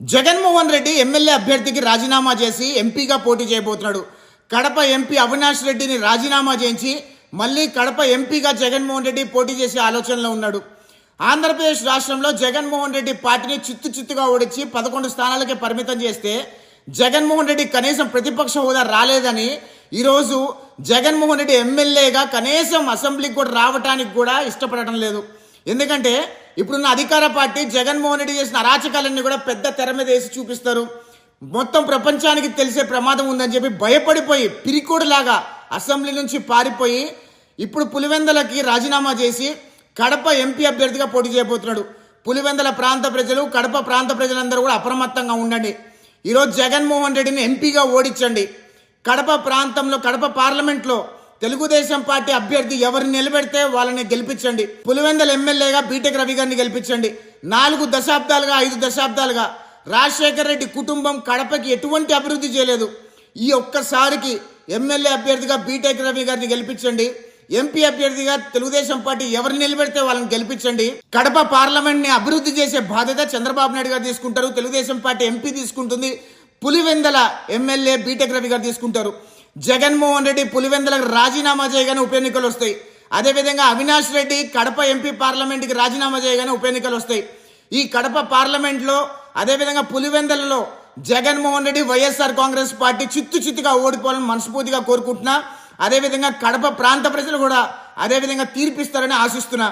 Jaganmohan Reddy MLA అభ్యర్థికి రాజీనామా చేసి ఎంపీగా పోటీ చేయబోతున్నాడు. కడప ఎంపీ అవినాష్ రెడ్డిని రాజీనామా చేయించి మళ్ళీ కడప ఎంపీగా జగన్మోహన్ రెడ్డి పోటీ చేసే ఆలోచనలో ఉన్నాడు. ఆంధ్రప్రదేశ్ రాష్ట్రంలో జగన్మోహన్ రెడ్డి పార్టీని చిత్తు చిత్తుగా ఓడించి పదకొండు స్థానాలకే పరిమితం చేస్తే జగన్మోహన్ రెడ్డి కనీసం ప్రతిపక్ష హోదా రాలేదని ఈరోజు జగన్మోహన్ రెడ్డి ఎమ్మెల్యేగా కనీసం అసెంబ్లీకి కూడా రావటానికి కూడా ఇష్టపడటం లేదు. ఎందుకంటే ఇప్పుడున్న అధికార పార్టీ జగన్మోహన్ రెడ్డి చేసిన అరాచకాలన్నీ కూడా పెద్ద తెర మీద వేసి చూపిస్తారు. మొత్తం ప్రపంచానికి తెలిసే ప్రమాదం ఉందని చెప్పి భయపడిపోయి పిరికోడులాగా అసెంబ్లీ నుంచి పారిపోయి ఇప్పుడు పులివెందలకి రాజీనామా చేసి కడప ఎంపీ అభ్యర్థిగా పోటీ చేయబోతున్నాడు. పులివెందల ప్రాంత ప్రజలు కడప ప్రాంత ప్రజలందరూ కూడా అప్రమత్తంగా ఉండండి. ఈరోజు జగన్మోహన్ రెడ్డిని ఎంపీగా ఓడించండి. కడప ప్రాంతంలో కడప పార్లమెంట్లో తెలుగుదేశం పార్టీ అభ్యర్థి ఎవరిని నిలబెడితే వాళ్ళని గెలిపించండి. పులివెందల ఎమ్మెల్యేగా బీటెక్ రవి గారిని గెలిపించండి. నాలుగు దశాబ్దాలుగా ఐదు దశాబ్దాలుగా రాజశేఖర రెడ్డి కుటుంబం కడపకి ఎటువంటి అభివృద్ధి చేయలేదు. ఈ ఒక్కసారికి ఎమ్మెల్యే అభ్యర్థిగా బీటెక్ రవి గారిని గెలిపించండి. ఎంపీ అభ్యర్థిగా తెలుగుదేశం పార్టీ ఎవరిని నిలబెడితే వాళ్ళని గెలిపించండి. కడప పార్లమెంట్ని అభివృద్ధి చేసే బాధ్యత చంద్రబాబు నాయుడు గారు తీసుకుంటారు. తెలుగుదేశం పార్టీ ఎంపీ తీసుకుంటుంది. పులివెందల ఎమ్మెల్యే బీటెక్ రవి గారు తీసుకుంటారు. జగన్మోహన్ రెడ్డి పులివెందులకు రాజీనామా చేయగానే ఉప ఎన్నికలు వస్తాయి. అదేవిధంగా అవినాష్ రెడ్డి కడప ఎంపీ పార్లమెంట్కి రాజీనామా చేయగానే ఉప ఎన్నికలు వస్తాయి. ఈ కడప పార్లమెంట్లో అదేవిధంగా పులివెందులలో జగన్మోహన్ రెడ్డి వైఎస్ఆర్ కాంగ్రెస్ పార్టీ చిత్తు చిత్తుగా ఓడిపోవాలని మనస్ఫూర్తిగా కోరుకుంటున్నా. అదేవిధంగా కడప ప్రాంత ప్రజలు కూడా అదేవిధంగా తీర్పిస్తారని ఆశిస్తున్నా.